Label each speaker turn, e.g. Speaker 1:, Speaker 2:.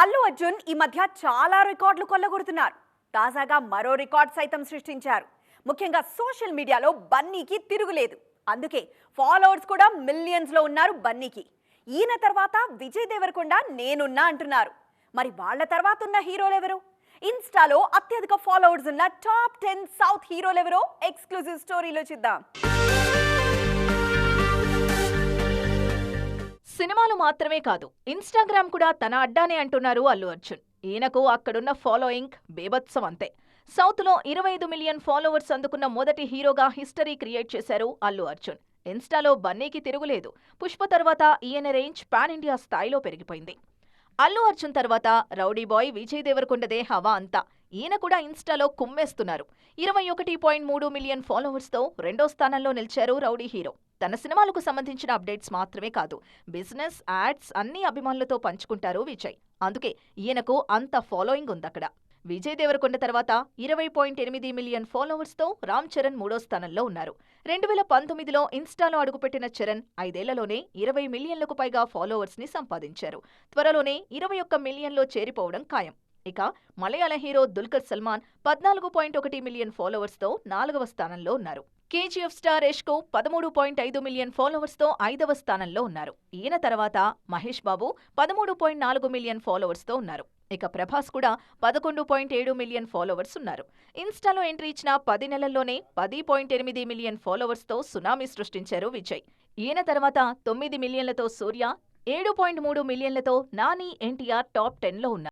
Speaker 1: అల్లు అర్జున్ ఈ మధ్య చాలా రికార్డులు కొల్లగొడుతున్నారు. తాజాగా మరో రికార్డ్ సైతం సృష్టించారు. ముఖ్యంగా సోషల్ మీడియాలో బన్నీకి తిరుగులేదు. అందుకే ఫాలోవర్స్ కూడా మిలియన్స్లో ఉన్నారు బన్నీకి. ఈయన తర్వాత విజయ్ దేవరకొండ నేనున్నా అంటున్నారు. మరి వాళ్ళ తర్వాత ఉన్న హీరోలు ఎవరు? ఇన్స్టాలో అత్యధిక ఫాలోవర్స్ ఉన్న టాప్ టెన్ సౌత్ హీరోలు ఎవరో? ఎక్స్క్లూజివ్ స్టోరీలో చూద్దాం.
Speaker 2: సినిమాలు మాత్రమే కాదు ఇన్స్టాగ్రామ్ కూడా తన అడ్డానే అంటున్నారు అల్లు అర్జున్. ఈయనకు అక్కడున్న ఫాలోయింగ్ బేభత్సం అంతే. సౌత్లో ఇరవై ఐదు మిలియన్ ఫాలోవర్స్ అందుకున్న మొదటి హీరోగా హిస్టరీ క్రియేట్ చేశారు అల్లు అర్జున్. ఇన్స్టాలో బన్నీకి తిరుగులేదు. పుష్ప తర్వాత ఈయన రేంజ్ పాన్ ఇండియా స్థాయిలో పెరిగిపోయింది. అల్లు అర్జున్ తర్వాత రౌడీ బాయ్ విజయ్ దేవరకొండదే హవా అంతా. ఈయన కూడా ఇన్స్టాలో కుమ్మేస్తున్నారు. ఇరవై ఒకటి పాయింట్ మూడు మిలియన్ ఫాలోవర్స్తో రెండో స్థానంలో నిలిచారు రౌడీ హీరో. తన సినిమాలకు సంబంధించిన అప్డేట్స్ మాత్రమే కాదు బిజినెస్ యాడ్స్ అన్ని అభిమానులతో పంచుకుంటారు విజయ్. అందుకే ఈయనకు అంత ఫాలోయింగ్ ఉందక్కడ విజయ్ దేవరకొండ తర్వాత ఇరవై పాయింట్ ఎనిమిది మిలియన్ ఫాలోవర్స్తో రామ్ చరణ్ మూడో స్థానంలో ఉన్నారు. రెండు వేల పంతొమ్మిదిలో ఇన్స్టాలో అడుగుపెట్టిన చరణ్ ఐదేళ్ళలోనే ఇరవై మిలియన్లకు పైగా ఫాలోవర్స్ని సంపాదించారు. త్వరలోనే ఇరవై ఒక్క మిలియన్లో చేరిపోవడం ఖాయం. ఇక మలయాళ హీరో దుల్కర్ సల్మాన్ పద్నాలుగు పాయింట్ ఒకటి మిలియన్ ఫాలోవర్స్తో నాలుగవ స్థానంలో ఉన్నారు. కేజీఎఫ్ స్టార్ యష్కు పదమూడు పాయింట్ ఐదు మిలియన్ ఫాలోవర్స్తో ఐదవ స్థానంలో ఉన్నారు. ఈయన తర్వాత మహేష్ బాబు పదమూడు పాయింట్ నాలుగు మిలియన్ ఫాలోవర్స్తో ఉన్నారు. ఇక ప్రభాస్ కూడా పదకొండు పాయింట్ ఏడు మిలియన్ ఫాలోవర్స్ ఉన్నారు. ఇన్స్టాలో ఎంట్రీ ఇచ్చిన పది నెలల్లోనే పది పాయింట్ ఎనిమిది మిలియన్ ఫాలోవర్స్తో సునామీ సృష్టించారు విజయ్. ఈయన తర్వాత తొమ్మిది మిలియన్లతో సూర్య ఏడు పాయింట్ మూడు మిలియన్లతో నాని ఎన్టీఆర్ టాప్ టెన్లో ఉన్నారు.